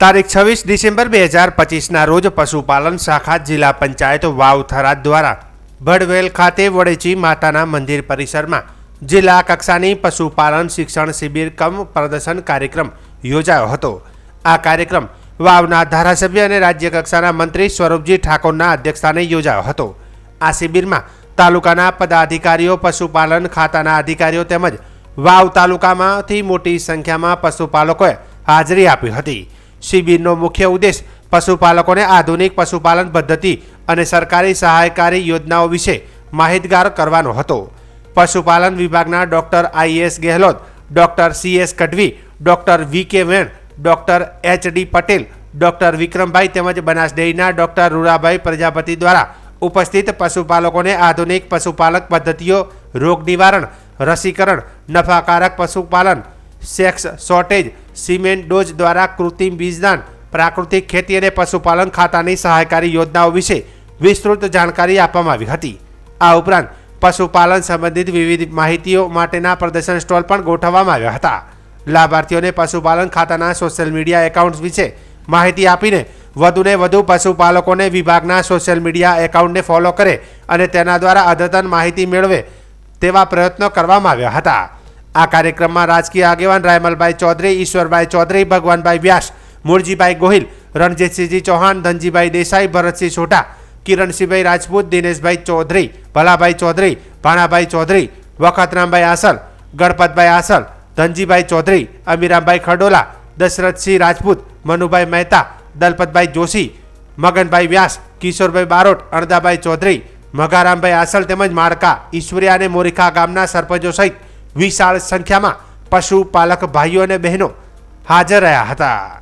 તારીખ છવ્વીસ ડિસેમ્બર બે હજાર પચીસના રોજ પશુપાલન શાખા જિલ્લા પંચાયત વાવ થરાદ દ્વારા ભડવેલ ખાતે વડેચી માતાના મંદિર પરિસરમાં જિલ્લા કક્ષાની પશુપાલન શિક્ષણ શિબિર કમ પ્રદર્શન કાર્યક્રમ યોજાયો હતો. આ કાર્યક્રમ વાવના ધારાસભ્ય અને રાજ્ય કક્ષાના મંત્રી સ્વરૂપજી ઠાકોરના અધ્યક્ષસ્થાને યોજાયો હતો. આ શિબિરમાં તાલુકાના પદાધિકારીઓ, પશુપાલન ખાતાના અધિકારીઓ તેમજ વાવ તાલુકામાંથી મોટી સંખ્યામાં પશુપાલકોએ હાજરી આપી હતી. શિબિરનો મુખ્ય ઉદ્દેશ પશુપાલકોને આધુનિક પશુપાલન પદ્ધતિ અને સરકારી સહાયકારી યોજનાઓ વિશે માહિતગાર કરવાનો હતો. પશુપાલન વિભાગના doctor IS Gehlot, doctor C S Kadhvi, doctor V K Ven, doctor H D Patel, doctor Vikrambhai તેમજ બનાસ ડેરીના ડોક્ટર રૂરાભાઈ પ્રજાપતિ દ્વારા ઉપસ્થિત પશુપાલકોને આધુનિક પશુપાલક પદ્ધતિઓ રોગ નિવારણ રસીકરણ, નફાકારક પશુપાલન સેક્સ, શોર્ટેજ, સિમેન્ટ, ડોઝ દ્વારા કૃત્રિમ બીજદાન, પ્રાકૃતિક ખેતી અને પશુપાલન ખાતાની સહાયકારી યોજનાઓ વિશે વિસ્તૃત જાણકારી આપવામાં આવી હતી. આ ઉપરાંત પશુપાલન સંબંધિત વિવિધ માહિતીઓ માટેના પ્રદર્શન સ્ટોલ પણ ગોઠવવામાં આવ્યા હતા. લાભાર્થીઓને પશુપાલન ખાતાના સોશિયલ મીડિયા એકાઉન્ટ્સ વિશે માહિતી આપીને વધુને વધુ પશુપાલકોને વિભાગના સોશિયલ મીડિયા એકાઉન્ટને ફોલો કરે અને તેના દ્વારા અદ્યતન માહિતી મેળવે તેવા પ્રયત્નો કરવામાં આવ્યા હતા. આ કાર્યક્રમમાં રાજકીય આગેવાન રાયમલભાઈ ચૌધરી, ઈશ્વરભાઈ ચૌધરી, ભગવાનભાઈ વ્યાસ મૂળજીભાઈ ગોહિલ, રણજીતસિંહજી ચૌહાણ, ધનજીભાઈ દેસાઈ, ભરતસિંહ સોઢા, કિરણસિંહભાઈ રાજપૂત, દિનેશભાઈ ચૌધરી, ભલાભાઈ ચૌધરી, ભાણાભાઈ ચૌધરી, વખતરામભાઈ આસલ, ગણપતભાઈ આસલ, ધનજીભાઈ ચૌધરી, અમીરામભાઈ ખડોલા, દશરથસિંહ રાજપૂત, મનુભાઈ મહેતા, દલપતભાઈ જોશી, મગનભાઈ વ્યાસ, કિશોરભાઈ બારોટ અણદાભાઈ ચૌધરી, મઘારામભાઈ આસલ તેમજ માળકા ઈશ્વરિયા અને મોરીખા ગામના સરપંચો સહિત વિશાળ સંખ્યામાં પશુપાલક ભાઈઓ અને બહેનો હાજર રહ્યા હતા.